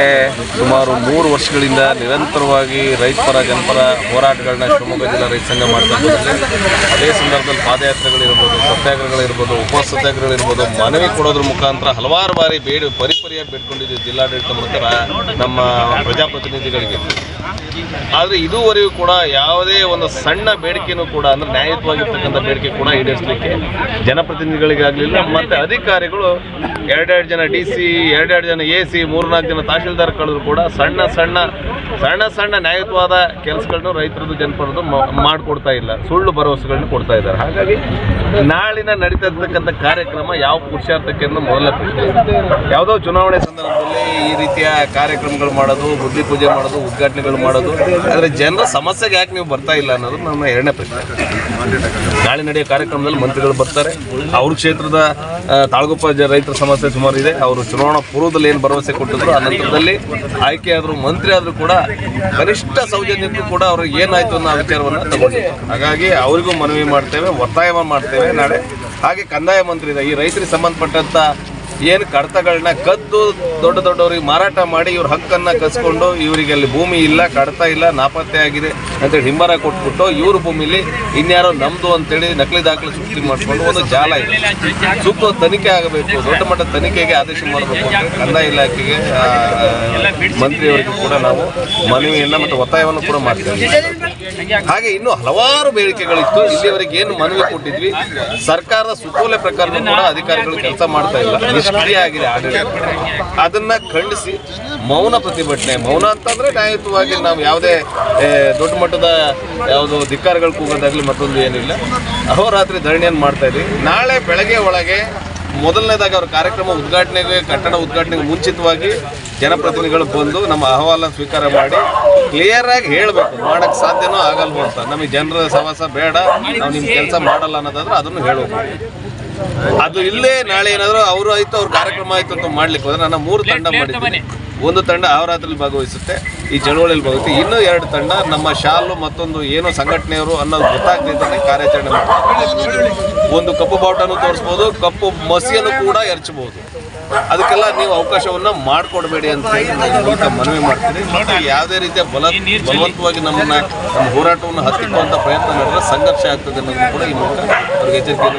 É, ಸುಮಾರು ಮೂರು ವರ್ಷಗಳಿಂದ ನಿರಂತರವಾಗಿ ರೈತರ ಪರ ಜನಪರ ಹೋರಾಟಗಳನ್ನ ಶಿವಮೊಗ್ಗ ಜಿಲ್ಲಾ ರೈತ ಸಂಘ ಮಾಡ್ತಾ ಅದೇ ಸಂದರ್ಭದಲ್ಲಿ ಪಾದಯಾತ್ರೆಗಳಿರ್ಬೋದು, ಸತ್ಯಾಗ್ರಹಗಳಿರ್ಬೋದು ಉಪ ಸತ್ಯಾಗ್ರಹಗಳಿರ್ಬೋದು, ಮನವಿ ಕೊಡೋದ್ರ ಮುಖಾಂತರ ಹಲವಾರು ಬಾರಿ ಬೇಡ, ಪರಿಪರಿಯಾಗಿ ಬೇಡ್ಕೊಂಡಿದ್ದೀವಿ ಜಿಲ್ಲಾಡಳಿತ ಮುಖಾಂತರ ನಮ್ಮ ಪ್ರಜಾಪ್ರತಿನಿಧಿಗಳಿಗೆ. ಆದರೆ ಇದುವರೆಗೂ ಕೂಡ ಯಾವುದೇ ಒಂದು ಸಣ್ಣ ಬೇಡಿಕೆನೂ ಕೂಡ, ಅಂದ್ರೆ ನ್ಯಾಯಯುತವಾಗಿರ್ತಕ್ಕಂಥ ಬೇಡಿಕೆ ಕೂಡ ಈಡೇರಿಸಲಿಕ್ಕೆ ಜನಪ್ರತಿನಿಧಿಗಳಿಗಾಗಲಿಲ್ಲ, ಮತ್ತು ಅಧಿಕಾರಿಗಳು ಎರಡೆರಡು ಜನ ಡಿ ಸಿ, ಎರಡೆರಡು ಜನ ಎ ಸಿ, ಮೂರ್ನಾಲ್ಕು ಜನ ತಹಶೀಲ್ದಾರ್ ಕಳೆದ್ರು ಕೂಡ ಸಣ್ಣ ಸಣ್ಣ ಸಣ್ಣ ಸಣ್ಣ ನ್ಯಾಯಯುತವಾದ ಕೆಲಸಗಳನ್ನು ರೈತರದ್ದು ಜನಪರದ್ದು ಮಾಡಿಕೊಡ್ತಾ ಇಲ್ಲ. ಸುಳ್ಳು ಭರವಸೆಗಳನ್ನು ಕೊಡ್ತಾ ಇದ್ದಾರೆ. ಹಾಗಾಗಿ ನಾಳಿನ ನಡೀತಾ ಇರ್ತಕ್ಕಂಥ ಕಾರ್ಯಕ್ರಮ ಯಾವ ಪುರುಷಾರ್ಥಕ್ಕೆ ಮೊದಲ ಪ್ರಶ್ನೆ. ಯಾವುದೋ ಚುನಾವಣೆ ಸಂದರ್ಭದಲ್ಲಿ ಈ ರೀತಿಯ ಕಾರ್ಯಕ್ರಮಗಳು ಮಾಡೋದು, ಬುದ್ಧಿ ಪೂಜೆ ಮಾಡೋದು, ಉದ್ಘಾಟನೆಗಳು ಮಾಡೋದು. ಆದರೆ ಜನರ ಸಮಸ್ಯೆಗೆ ಯಾಕೆ ನೀವು ಬರ್ತಾ ಇಲ್ಲ ಅನ್ನೋದು ನನ್ನ ಎರಡನೇ ಪ್ರಶ್ನೆ. ನಾಳೆ ನಡೆಯೋ ಕಾರ್ಯಕ್ರಮದಲ್ಲಿ ಮಂತ್ರಿಗಳು ಬರ್ತಾರೆ. ಅವ್ರ ಕ್ಷೇತ್ರದ ತಾಳ್ಗೊಪ್ಪ ರೈತರ ಸಮಸ್ಯೆ ಸುಮಾರು ಇದೆ. ಅವರು ಚುನಾವಣಾ ಪೂರ್ವದಲ್ಲಿ ಏನು ಭರವಸೆ ಕೊಟ್ಟಿದ್ರು, ಆ ನಂತರದಲ್ಲಿ ಆಯ್ಕೆ ಆದರೂ, ಮಂತ್ರಿ ಆದರೂ ಕೂಡ ಕನಿಷ್ಠ ಸೌಜನ್ಯಕ್ಕೂ ಕೂಡ ಅವ್ರಿಗೆ ಏನಾಯಿತು ಅನ್ನೋ ವಿಚಾರವನ್ನು ತಗೊಂಡಿದ್ದಾರೆ ಹಾಗಾಗಿ ಅವರಿಗೂ ಮನವಿ ಮಾಡ್ತೇವೆ, ಒತ್ತಾಯವನ್ನು ಮಾಡ್ತೇವೆ ನಾಳೆ. ಹಾಗೆ ಕಂದಾಯ ಮಂತ್ರಿ ಇದೆ. ಈ ರೈತರಿಗೆ ಸಂಬಂಧಪಟ್ಟಂತ ಏನು ಕಡತಗಳನ್ನ ಕದ್ದು ದೊಡ್ಡ ದೊಡ್ಡವ್ರಿಗೆ ಮಾರಾಟ ಮಾಡಿ ಇವ್ರ ಹಕ್ಕನ್ನು ಕಸ್ಕೊಂಡು ಇವರಿಗೆ ಅಲ್ಲಿ ಭೂಮಿ ಇಲ್ಲ, ಕಡತ ಇಲ್ಲ, ನಾಪತ್ತೆ ಆಗಿದೆ ಅಂತೇಳಿ ಹಿಂಬರ ಕೊಟ್ಬಿಟ್ಟು ಇವ್ರ ಭೂಮಿಲಿ ಇನ್ಯಾರೋ ನಮ್ದು ಅಂತೇಳಿ ನಕಲಿ ದಾಖಲೆ ಸೃಷ್ಟಿ ಮಾಡಿಕೊಂಡು ಒಂದು ಜಾಲ ಇದೆ. ಸೂಕ್ತ ತನಿಖೆ ಆಗಬೇಕು, ದೊಡ್ಡ ಮಟ್ಟದ ತನಿಖೆಗೆ ಆದೇಶ ಮಾಡಬೇಕು ಕಂದಾಯ ಇಲಾಖೆಗೆ ಮಂತ್ರಿಯವರಿಗೂ ಕೂಡ ನಾವು ಮನವಿಯನ್ನ ಮತ್ತು ಒತ್ತಾಯವನ್ನು ಕೂಡ ಮಾಡ್ತೇವೆ. ಹಾಗೆ ಇನ್ನು ಹಲವಾರು ಬೇಡಿಕೆಗಳಿತ್ತು. ಇಲ್ಲಿವರೆಗೆ ಏನು ಮನವಿ ಕೊಟ್ಟಿದ್ವಿ. ಸರ್ಕಾರದ ಸುತ್ತೋಲೆ ಪ್ರಕಾರ ಕೂಡ ಅಧಿಕಾರಿಗಳು ಕೆಲಸ ಮಾಡ್ತಾ ಇಲ್ಲ. ನಿಷ್ಕ್ರಿಯ ಆಗಿದೆ ಅದನ್ನ ಖಂಡಿಸಿ ಮೌನ ಪ್ರತಿಭಟನೆ. ಮೌನ ಅಂತಂದ್ರೆ ನ್ಯಾಯಯುತವಾಗಿ ನಾವು ಯಾವುದೇ ದೊಡ್ಡ ಮಟ್ಟದ ಯಾವುದು ಧಿಕ್ಕಾರಗಳು ಕೂಗೋದಾಗ್ಲಿ ಮತ್ತೊಂದು ಏನಿಲ್ಲ. ಅಹೋರಾತ್ರಿ ಧರಣಿಯನ್ನು ಮಾಡ್ತಾ ಇದ್ವಿ. ನಾಳೆ ಬೆಳಗ್ಗೆ ಒಳಗೆ ಮೊದಲನೇದಾಗಿ ಅವರ ಕಾರ್ಯಕ್ರಮ ಉದ್ಘಾಟನೆಗೆ, ಕಟ್ಟಡ ಉದ್ಘಾಟನೆಗೆ ಮುಂಚಿತವಾಗಿ ಜನಪ್ರತಿನಿಧಿಗಳು ಬಂದು ನಮ್ಮ ಅಹವಾಲ ಸ್ವೀಕಾರ ಮಾಡಿ ಕ್ಲಿಯರ್ ಆಗಿ ಹೇಳಬೇಕು ಮಾಡಕ್ಕೆ ಸಾಧ್ಯನೋ ಆಗಲ್ವೋ ಅಂತ. ನಮಗೆ ಜನರ ಸವಾಸ ಬೇಡ, ನಾವು ನಿಮ್ಮ ಕೆಲಸ ಮಾಡಲ್ಲ ಅನ್ನೋದಾದ್ರೆ ಅದನ್ನು ಹೇಳಬೇಕು ಅದು ಇಲ್ಲೇ ನಾಳೆ ಏನಾದರೂ ಅವರು ಆಯ್ತು ಅವ್ರ ಕಾರ್ಯಕ್ರಮ ಆಯ್ತು ಅಂತ ಮಾಡ್ಲಿಕ್ಕೆ ಹೋದ್ರೆ ನಾನು ಮೂರು ತಂಡ ಮಾಡಿದ್ದೀನಿ. ಒಂದು ತಂಡ ಅವರಾತ್ರಲ್ಲಿ ಭಾಗವಹಿಸುತ್ತೆ ಈ ಚಳವಳಿಯಲ್ಲಿ ಭಾಗವಹಿಸುತ್ತೆ ಇನ್ನೂ ಎರಡು ತಂಡ ನಮ್ಮ ಶಾಲು ಮತ್ತೊಂದು ಏನು ಸಂಘಟನೆಯವರು ಅನ್ನೋದು ಗೊತ್ತಾಗ್ತಿದ್ದಾನೆ ಕಾರ್ಯಾಚರಣೆ ಮಾಡ್ತಾರೆ ಒಂದು ಕಪ್ಪು ಬಾವುಟನ್ನು ತೋರಿಸ್ಬೋದು ಕಪ್ಪು ಮಸಿಯನ್ನು ಕೂಡ ಎರಚಬಹುದು. ಅದಕ್ಕೆಲ್ಲ ನೀವು ಅವಕಾಶವನ್ನ ಮಾಡಿಕೊಡ್ಬೇಡಿ ಅಂತ ಹೇಳಿ ನಾನು ಮನವಿ ಮಾಡ್ತೀನಿ. ಮತ್ತು ಯಾವುದೇ ರೀತಿಯ ಬಲ ಬಲವಂತವಾಗಿ ನಮ್ಮನ್ನ ನಮ್ಮ ಹೋರಾಟವನ್ನು ಹತ್ತಿಕ್ಕುವಂಥ ಪ್ರಯತ್ನ ಮಾಡಿದ್ರೆ ಸಂಘರ್ಷ ಆಗ್ತದೆ ಅನ್ನೋದು ಕೂಡ ಈ ಮೂಲಕ ಅವ್ರಿಗೆ ಎಚ್ಚರಿಕೆಯನ್ನು